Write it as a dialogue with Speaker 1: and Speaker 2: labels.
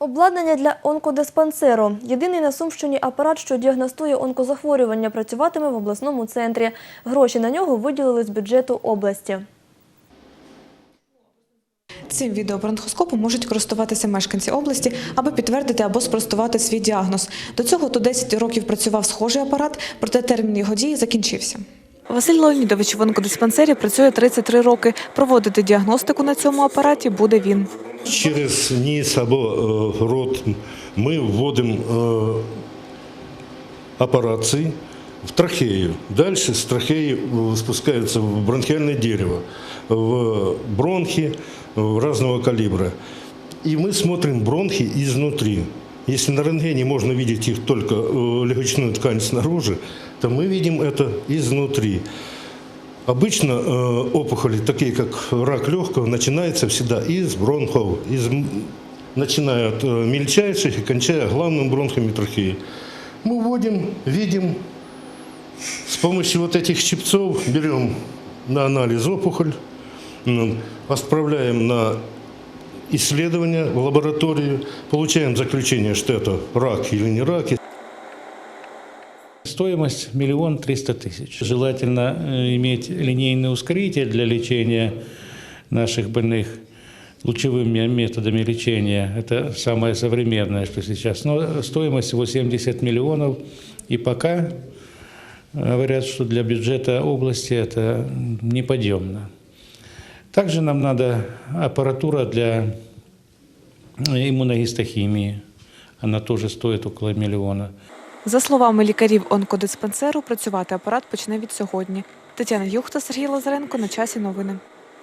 Speaker 1: Обладнання для онкодиспансеру. Єдиний на Сумщині апарат, що діагностує онкозахворювання, працюватиме в обласному центрі. Гроші на нього виділили з бюджету області.
Speaker 2: Цим відеобронхоскопом можуть користуватися мешканці області, аби підтвердити або спростувати свій діагноз. До цього то 10 років працював схожий апарат, проте термін його дії закінчився. Василь Леонідович в онкодиспансері працює 33 роки. Проводити діагностику на цьому апараті буде він.
Speaker 3: Через низ або е, рот ми вводимо е, апарації в трахею. Дальше с трахеи э, спускаются в бронхиальное дерево, в бронхи э, разного калибра. И мы смотрим бронхи изнутри. Если на рентгене можно видеть их только э, легочную ткань снаружи, то мы видим это изнутри. Обычно э, опухоли, такие как рак легкого, начинаются всегда из бронхов, из, начиная от э, мельчайших и кончая главным бронхом и трахеей. Мы вводим, видим, с помощью вот этих щипцов берем на анализ опухоль, отправляем на исследование в лабораторию, получаем заключение, что это рак или не рак,
Speaker 4: Стоимость миллион триста тысяч. Желательно э, иметь линейный ускоритель для лечения наших больных лучевыми методами лечения. Это самое современное, что сейчас. Но стоимость его 70 миллионов. И пока э, говорят, что для бюджета области это неподъемно. Также нам надо аппаратура для иммуногистохимии. Она тоже стоит около миллиона.
Speaker 2: За словами лікарів онкодиспансеру, працювати апарат почне від сьогодні. Тетяна Юхта, Сергій Лазаренко. На часі новини.